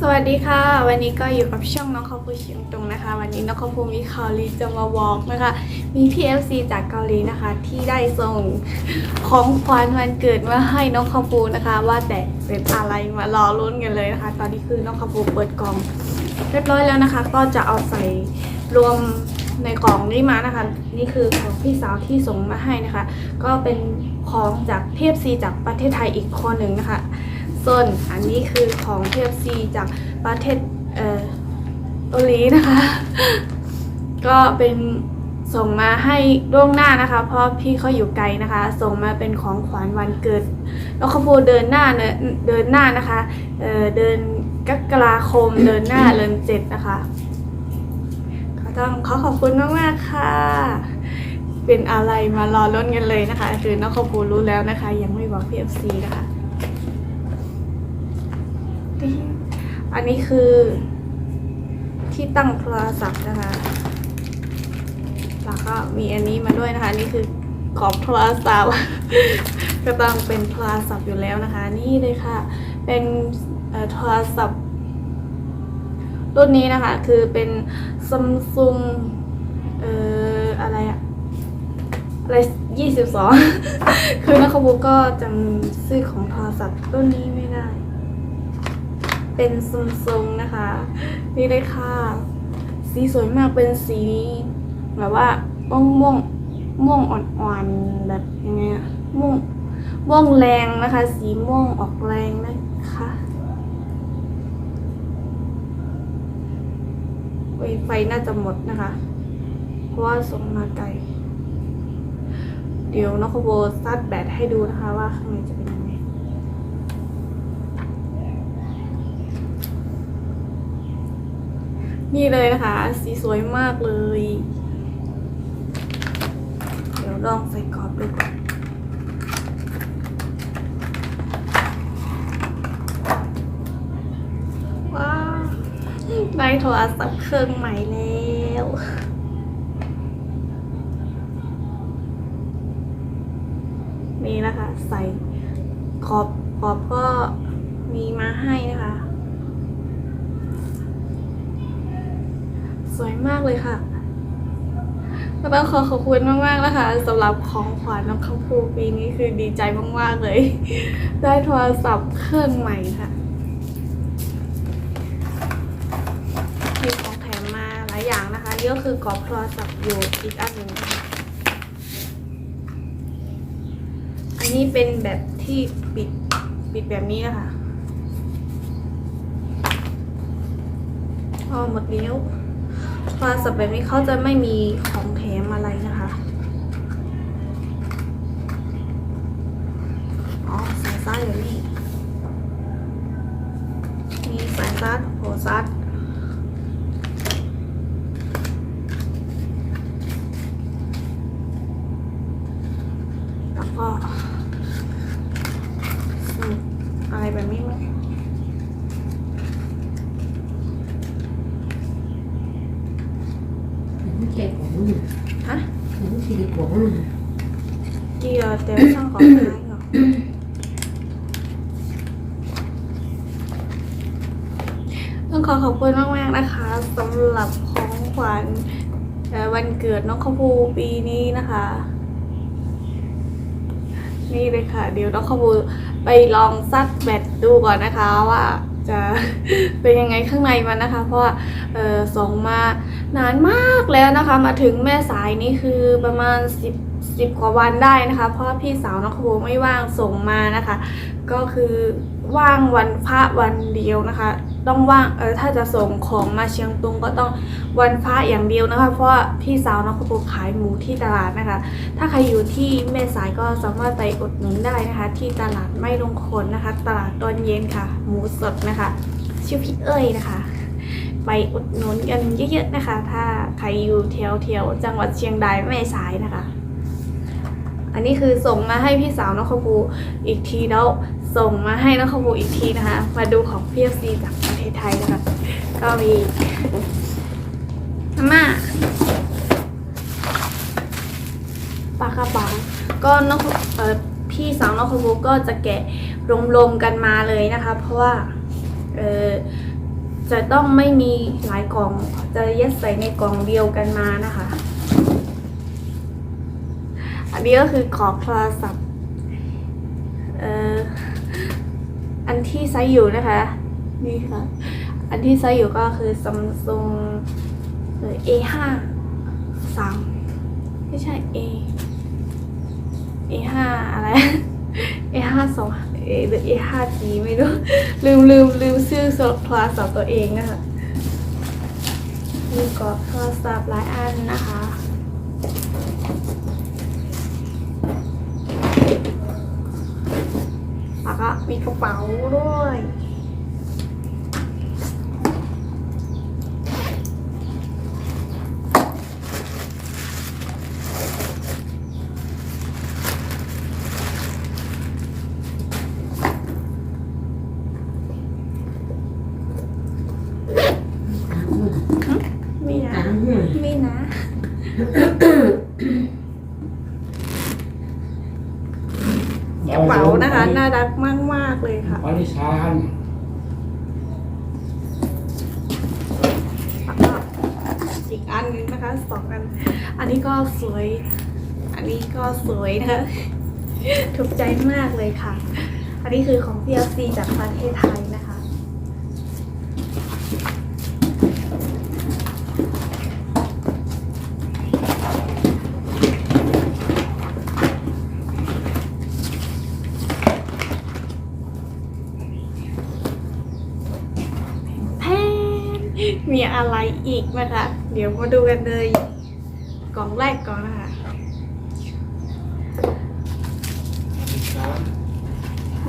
สวัสดีค่ะ วันนี้ก็อยู่กับช่องน้องข้าวฟูเชียงตุงนะคะ วันนี้น้องข้าวฟูมีข่าวดีจะมาบอล์กนะคะ มี PFC จากเกาหลีนะคะ ที่ได้ส่งของขวัญวันเกิดมาให้น้องข้าวฟูนะคะ ว่าแต่เป็นอะไรมารอลุ้นกันเลยนะคะ ตอนนี้คือน้องข้าวฟูเปิดกล่องเรียบร้อยแล้วนะคะ ก็จะเอาใส่รวมในกล่องนี้มานะคะ นี่คือของพี่สาวที่ส่งมาให้นะคะ ก็เป็นของจาก PFC จากประเทศไทยอีกคนหนึ่งนะคะ ส่วนอันนี้คือของ PFC จากประเทศเอ่อเกาหลีนะคะ ก็เป็นส่งมาให้ล่วงหน้านะคะ เพราะพี่เขาอยู่ไกลนะคะ ส่งมาเป็นของขวัญวันเกิดแล้วเขาพูดเดินหน้าเนอะเดินหน้านะคะเอ่อเดินกรกฎาคมเดินหน้าเดือนเจ็ดนะคะก็ต้องขอขอบคุณมากๆค่ะ เป็นอะไรมารอล้นกันเลยนะคะ คือน้องขบูรู้แล้วนะคะ ยังไม่บอก PFC นะคะ อันนี้คือที่ตั้งโทรศัพท์นะคะ แล้วก็มีอันนี้มาด้วยนะคะ นี่คือขอบโทรศัพท์ ก็ต้องเป็นโทรศัพท์อยู่แล้วนะคะ นี่เลยค่ะ เป็นโทรศัพท์รุ่นนี้นะคะ คือเป็นซัมซุงเอ่ออะไรอะอะไรยี่สิบสอง คือนักขบูก็จำซื้อของโทรศัพท์รุ่นนี้ไม่ได้ เป็นซุงซุงนะคะ นี่เลยค่ะ สีสวยมากเป็นสีแบบว่าม่วงม่วงม่วงอ่อนๆแบบยังไงอะม่วงม่วงแรงนะคะ สีม่วงออกแรงนะคะโอ้ยไฟน่าจะหมดนะคะ เพราะว่าส่งมาไกล เดี๋ยวน้องโคโบซัดแบตให้ดูนะคะว่าข้างในจะเป็นยังไง นี่เลยนะคะ สีสวยมากเลย เดี๋ยวลองใส่กรอบดูก่อนว้าวได้โทรศัพท์เครื่องใหม่แล้วนี่นะคะ ใส่ขอบขอบก็มีมาให้นะคะ สวยมากเลยค่ะก็ต้องขอขอบคุณมากๆนะคะสำหรับของขวัญน้องข้าวฟูปีนี้คือดีใจมากๆเลย ได้โทรศัพท์เครื่องใหม่ค่ะมีของแถมมาหลายอย่างนะคะนี่ก็คือกรอบโทรศัพท์อยู่อีกอันหนึ่งอันนี้เป็นแบบที่ปิดปิดแบบนี้นะคะอ๋อหมดแล้ว โทรศัพท์แบบนี้เขาจะไม่มีของแถมอะไรนะคะอ๋อสายซ่าร์อยู่นี่มีสายซ่าร์จโหซัดร์จแล้วก็สมุดอะไรแบบนี้ไหม ไม่แก่ของมึง ฮะ ไม่ใช่ของมึงเกียร์แต่ช่างของท้ายเหรอต้องขอขอบคุณมากๆนะคะสำหรับของขวัญวันเกิดน้องข้าวูปีนี้นะคะ นี่เลยค่ะ เดี๋ยวน้องข้าวูไปลองซัดแบตดูก่อนนะคะว่าจะเป็นยังไงข้างในมันนะคะ เพราะว่าเออส่งมา นานมากแล้วนะคะ มาถึงแม่สายนี่คือประมาณ 10 10กว่าวันได้นะคะ เพราะพี่สาวน้องขบไม่ว่างส่งมานะคะ ก็คือว่างวันพระวันเดียวนะคะ ต้องว่างเออถ้าจะส่งของมาเชียงตุงก็ต้องวันพระอย่างเดียวนะคะ เพราะพี่สาวน้องขบขายหมูที่ตลาดนะคะ ถ้าใครอยู่ที่แม่สายก็สามารถไปอุดหนุนได้นะคะ ที่ตลาดไม่ลงคนนะคะ ตลาดตอนเย็นค่ะ หมูสดนะคะชื่อพี่เอ้ยนะคะ ไปอุดหนุนกันเยอะๆนะคะ ถ้าใครอยู่แถวแถวๆจังหวัดเชียงรายแม่สายนะคะ อันนี้คือส่งมาให้พี่สาวน้องขบูอีกทีแล้วส่งมาให้น้องขบูอีกทีนะคะ มาดูของพีเอซีจากประเทศไทยนะคะ ก็มีมาปลากระป๋องก็น้องเออพี่สาวน้องขบูก็จะแกะรวมๆกันมาเลยนะคะ เพราะว่าเออ จะต้องไม่มีหลายกล่อง จะยัดใส่ในกล่องเดียวกันมานะคะ อันนี้ก็คือกรอบโทรศัพท์เอ่ออันที่ใช้อยู่นะคะ นี่ค่ะ อันที่ใช้อยู่ก็คือ Samsung เอ่อ A5 3ไม่ใช่ A A5 ห้าสองหรือ A5G ไม่รู้ ลืมลืมลืมชื่อโทรศัพท์ตัวเองนะคะมีกรอบโทรศัพท์หลายอันนะคะแล้วก็มีกระเป๋าด้วย ไม่นะ ต่างหู ไม่นะ กระ เป๋านะคะ น่ารักมากมากๆเลยค่ะปาริชานแล้วก็อีกอันหนึงนะคะสองอัน อันนี้ก็สวย อันนี้ก็สวยนะคะถูกใจมากเลยค่ะ อันนี้คือของ PLC จากประเทศไทยนะคะ แพนมี อะไรอีกนะคะ เดี๋ยวมาดูกันเลย กล่องแรกก่อนนะคะ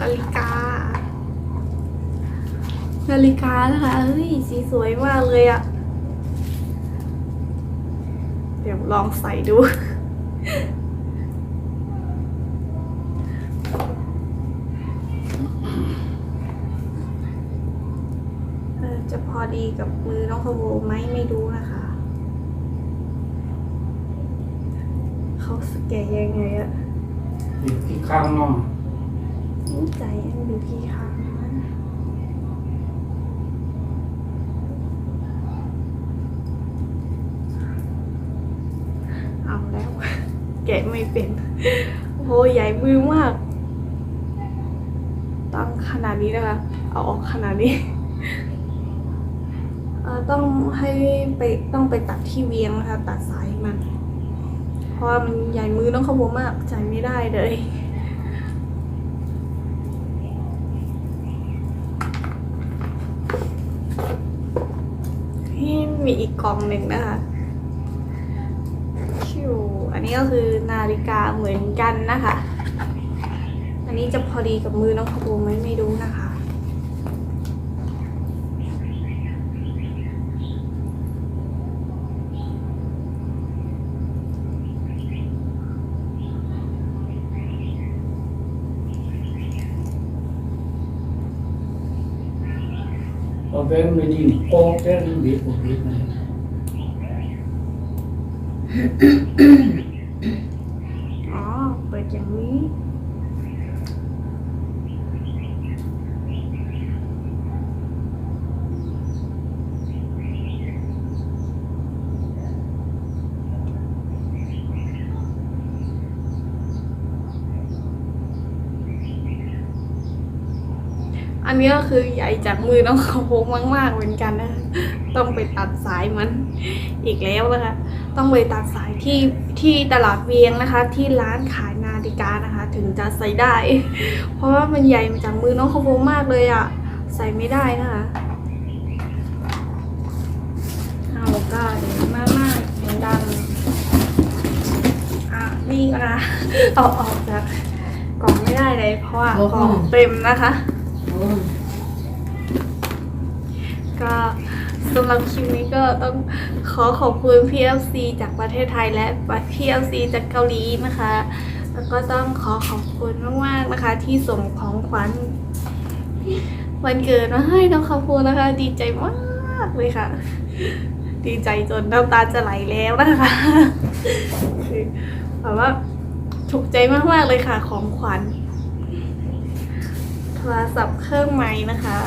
นาฬิกา นาฬิกานะคะเฮ้ยสีสวยมากเลยอะเดี๋ยวลองใส่ดู จะพอดีกับมือน้องขโวไหมไม่รู้นะคะเขาสแกนยังไงอะอยู่ที่ข้างน้องนี่ใจยังอยู่ที่ข้างนะเอาแล้ว แกะไม่เป็นโอ้โหใหญ่มือมาก ตั้งขนาดนี้นะคะ เอาออกขนาดนี้เอ่อ ต้องให้ไปต้องไปตัดที่เวียงนะคะตัดสายมัน เพราะมันใหญ่มือต้องขบวมากใจไม่ได้เลยที่มีอีกกล่องหนึ่งนะคะชิวอันนี้ก็คือนาฬิกาเหมือนกันนะคะ อันนี้จะพอดีกับมือน้องขบูไหมไม่รู้นะคะ เราเป็นไม่ดีโป๊กแค่นี้บีบบีบนะอ๋อ เปิดอย่างนี้ อันนี้ก็คือใหญ่จากมือน้องเขาโพกมาก ๆ เหมือนกันนะคะต้องไปตัดสายมันอีกแล้วนะคะ ต้องไปตัดสายที่ที่ตลาดเวียงนะคะ ที่ร้านขายนาฬิกานะคะ ถึงจะใส่ได้ เพราะว่ามันใหญ่มาจากมือน้องเขาโพกมากเลยอะ่ะ ใส่ไม่ได้นะคะเอาก็เดี๋ยวมากมากๆเสียงดังอะนี่ก็นะเอาออกจากกล่องไม่ได้เลยเพราะว่ากล่องเต็มนะคะโอ้ ก็สำหรับคลิปนี้ก็ต้องขอขอบคุณ PLC จากประเทศไทยและ PLC จากเกาหลีนะคะ แล้วก็ต้องขอขอบคุณมากๆนะคะ ที่ส่งของขวัญวันเกิดมาให้น้องคาฟูนะคะ ดีใจมากเลยค่ะ ดีใจจนน้ำตาจะไหลแล้วนะคะคือแบบว่าถูกใจมากๆเลยค่ะของขวัญ โทรศัพท์เครื่องใหม่นะคะ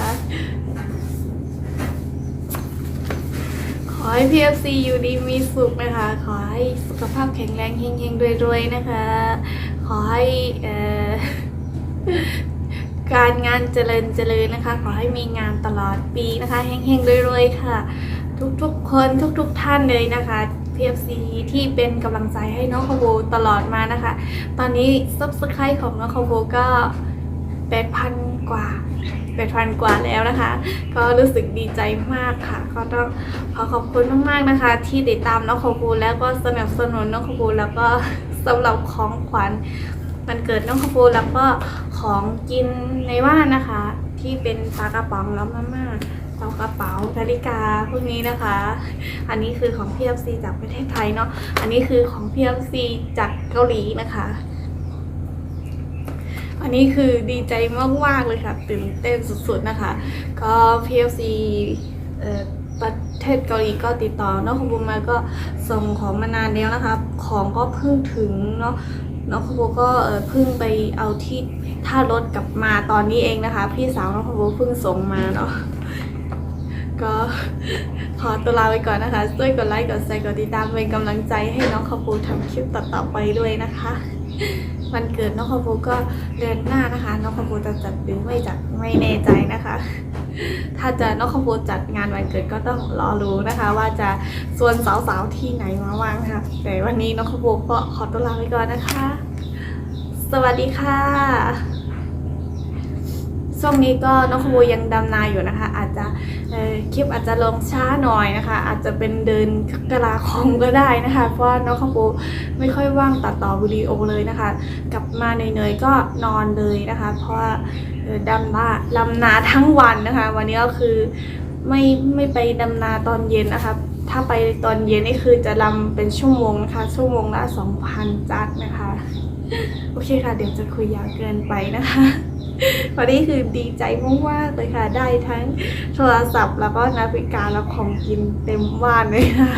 ขอให้ PFC อยู่ดีมีสุขนะคะ ขอให้สุขภาพแข็งแรงเฮงๆรวยๆนะคะ ขอให้เอ่อการงานเจริญเจริญนะคะ ขอให้มีงานตลอดปีนะคะเฮงๆรวยๆค่ะ ทุกๆคนทุกๆท่านเลยนะคะ PFC ที่เป็นกำลังใจให้น้องคาโบตลอดมานะคะ ตอนนี้ Subscribe ของน้องคาโบก็ 8,000 กว่า8,000 กว่าแล้วนะคะ ก็รู้สึกดีใจมากค่ะ ก็ต้องขอขอบคุณมากๆนะคะ ที่ติดตามน้องคาโบแล้วก็สนับสนุนน้องคาโบแล้วก็สำหรับของขวัญมันเกิดน้องคาโบแล้วก็ของกินในบ้านนะคะ ที่เป็นปลากระป๋องแล้วมาม่าเตากระเป๋านาฬิกาพวกนี้นะคะ อันนี้คือของ PFC จากประเทศไทยเนาะอันนี้คือของ PFC จากเกาหลีนะคะ อันนี้คือดีใจมากๆเลยค่ะ ตื่นเต้นสุดๆนะคะ ก็ PFC เอ่อประเทศเกาหลีก็ติดต่อน้องขบุมมาก็ส่งของมานานแล้วนะคะ ของก็เพิ่งถึงเนาะน้องขบุก็เพิ่งไปเอาที่ท่ารถกลับมาตอนนี้เองนะคะ พี่สาวน้องขบุเพิ่งส่งมาเนาะก็ขอตัวลาไปก่อนนะคะ ช่วยกดไลค์ กดแชร์ กดติดตามเป็นกำลังใจให้น้องขบูทำคลิปต่อๆไปด้วยนะคะ วันเกิดน้องขบูก็เดือนหน้านะคะ น้องขบูจะจัดหรือไม่จัดไม่แน่ใจนะคะ ถ้าจะน้องขบูจัดงานวันเกิดก็ต้องรอรู้นะคะ ว่าจะส่วนสาวๆที่ไหนมาว่างนะคะแต่วันนี้น้องขบูก็ขอตัวลาไปก่อนนะคะ สวัสดีค่ะช่วงนี้ก็น้องขบูยังดำนาอยู่นะคะ อาจจะ คลิปอาจจะลงช้าหน่อยนะคะ อาจจะเป็นเดินกราคมก็ได้นะคะ เพราะน้องขบูไม่ค่อยว่างตัดต่อวิดีโอเลยนะคะ กลับมาเหนื่อยๆก็นอนเลยนะคะ เพราะว่าดำนาลำนาทั้งวันนะคะ วันนี้ก็คือไม่ไม่ไปดำนาตอนเย็นนะคะถ้าไปตอนเย็นนี่คือจะลำเป็นชั่วโมงนะคะ ชั่วโมงละ2,000จัดนะคะ โอเคค่ะ เดี๋ยวจะคุยยาวเกินไปนะคะ วันนี้คือดีใจมากๆเลยค่ะ ได้ทั้งโทรศัพท์แล้วก็นาฬิกาแล้วของกินเต็มบ้านเลยค่ะ